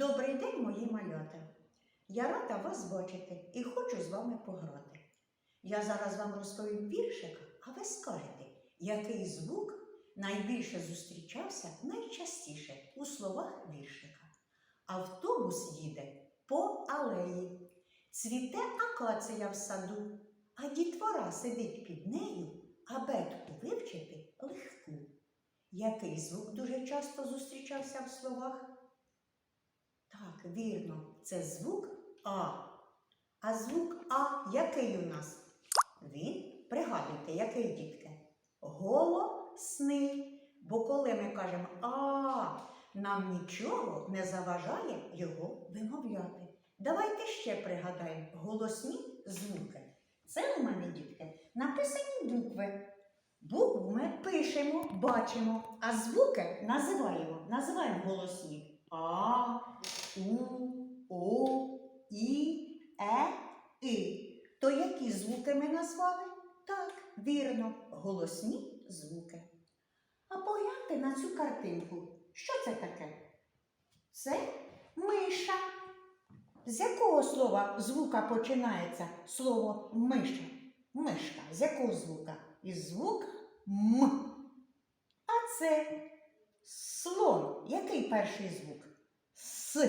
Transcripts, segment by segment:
Добрий день, мої малята. Я рада вас бачити і хочу з вами пограти. Я зараз вам розповім віршик, а ви скажете, який звук найбільше зустрічався найчастіше у словах віршика. Автобус їде по алеї, цвіте акація в саду, а дітвора сидить під нею, абетку вивчити легку. Який звук дуже часто зустрічався в словах? Так, вірно, це звук А. А звук А який у нас? Він, пригадуйте, який дітки? Голосний. Бо коли ми кажемо А, нам нічого не заважає його вимовляти. Давайте ще пригадаємо голосні звуки. Це у мене, дітки, написані букви. Букву ми пишемо, бачимо, а звуки називаємо. Називаємо голосні А, У, О, І, Е, И. То які звуки ми назвали? Так, вірно, голосні звуки. А погляньте на цю картинку. Що це таке? Це миша. З якого слова звука починається слово миша? Мишка. З якого звука? Із звука М. А це слон. Який перший звук? С.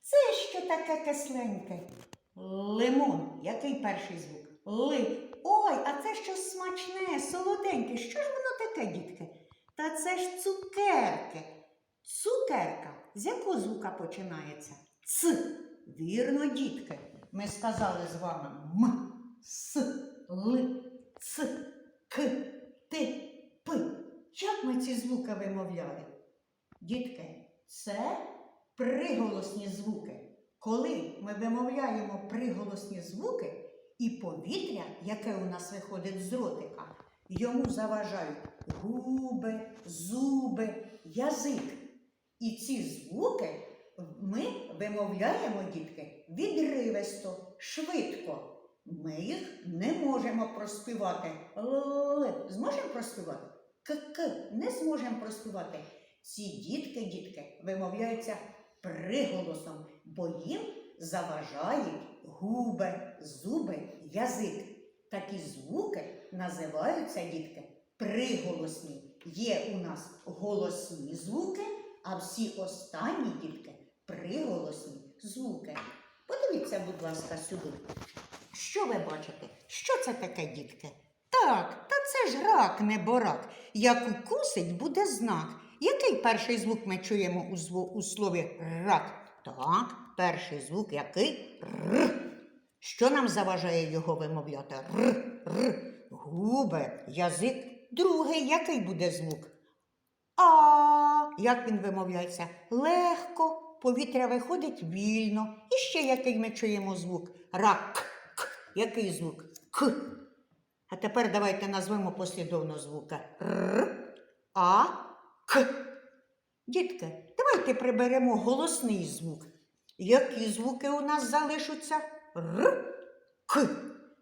Це що таке кисленьке? Лимон. Який перший звук? Ли. Ой, а це щось смачне, солоденьке. Що ж воно таке, дітки? Та це ж цукерки. Цукерка. З якого звука починається? Ц. Вірно, дітки. Ми сказали з вами М, С, Л, Ц, К, Т, П. Як ми ці звуки вимовляли? Дітки, це приголосні звуки. Коли ми вимовляємо приголосні звуки, і повітря, яке у нас виходить з ротика, йому заважають губи, зуби, язик. І ці звуки ми вимовляємо, дітки, відривисто, швидко. Ми їх не можемо проспівати. Л. Зможемо проспівати? К-к. Не зможемо проспівати. Ці дітки, дітки, вимовляються приголосом, бо їм заважають губи, зуби, язик. Такі звуки називаються дітки приголосні. Є у нас голосні звуки, а всі останні дітки приголосні звуки. Подивіться, будь ласка, сюди. Що ви бачите? Що це таке, дітки? Так, та це ж рак, не борак. Як укусить, буде знак. Який перший звук ми чуємо у, у слові рак? Так, перший звук який? Р. Що нам заважає його вимовляти? Р, р. Губи, язик. Другий який буде звук? А. Як він вимовляється? Легко. Повітря виходить вільно. І ще який ми чуємо звук? Рак. К. Який звук? К. А тепер давайте назвемо послідовно звука. Р, А, К. Дітки, давайте приберемо голосний звук. Які звуки у нас залишаться? Р, К.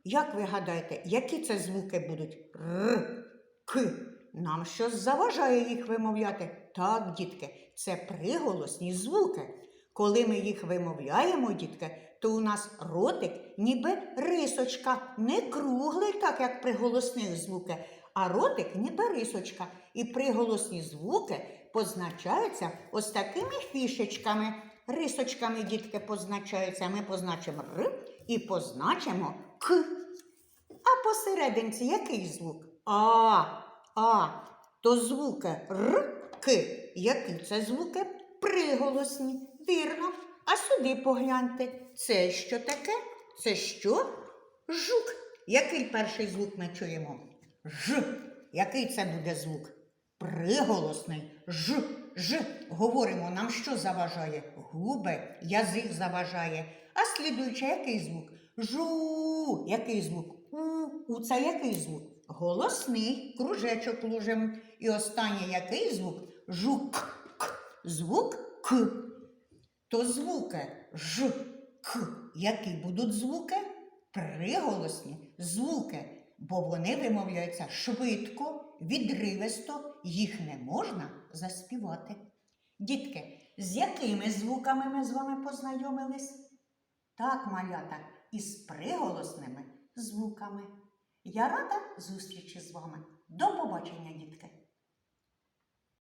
Як ви гадаєте, які це звуки будуть? Р, К. Нам щось заважає їх вимовляти. Так, дітки, це приголосні звуки. Коли ми їх вимовляємо, дітки, то у нас ротик ніби рисочка, не круглий, так як приголосних звуки, а ротик ніби рисочка. І приголосні звуки позначаються ось такими фішечками. Рисочками, дітки, позначаються. Ми позначимо Р і позначимо К. А посерединці який звук? А, А. То звуки Р, К. Які це звуки? Приголосні. Вірно. А сюди погляньте. Це що таке? Це що? Жук. Який перший звук ми чуємо? Ж. Який це буде звук? Приголосний. Ж. Ж. Говоримо, нам що заважає? Губи, язик заважає. А слідуючи, який звук? Жу. Який звук? У. У це який звук? Голосний, кружечок лужем. І останній який звук? Жук. К. Звук К. То звуки Ж, К. Які будуть звуки? Приголосні звуки, бо вони вимовляються швидко, відривисто, їх не можна заспівати. Дітки, з якими звуками ми з вами познайомились? Так, малята, із приголосними звуками. Я рада зустрічі з вами. До побачення, дітки!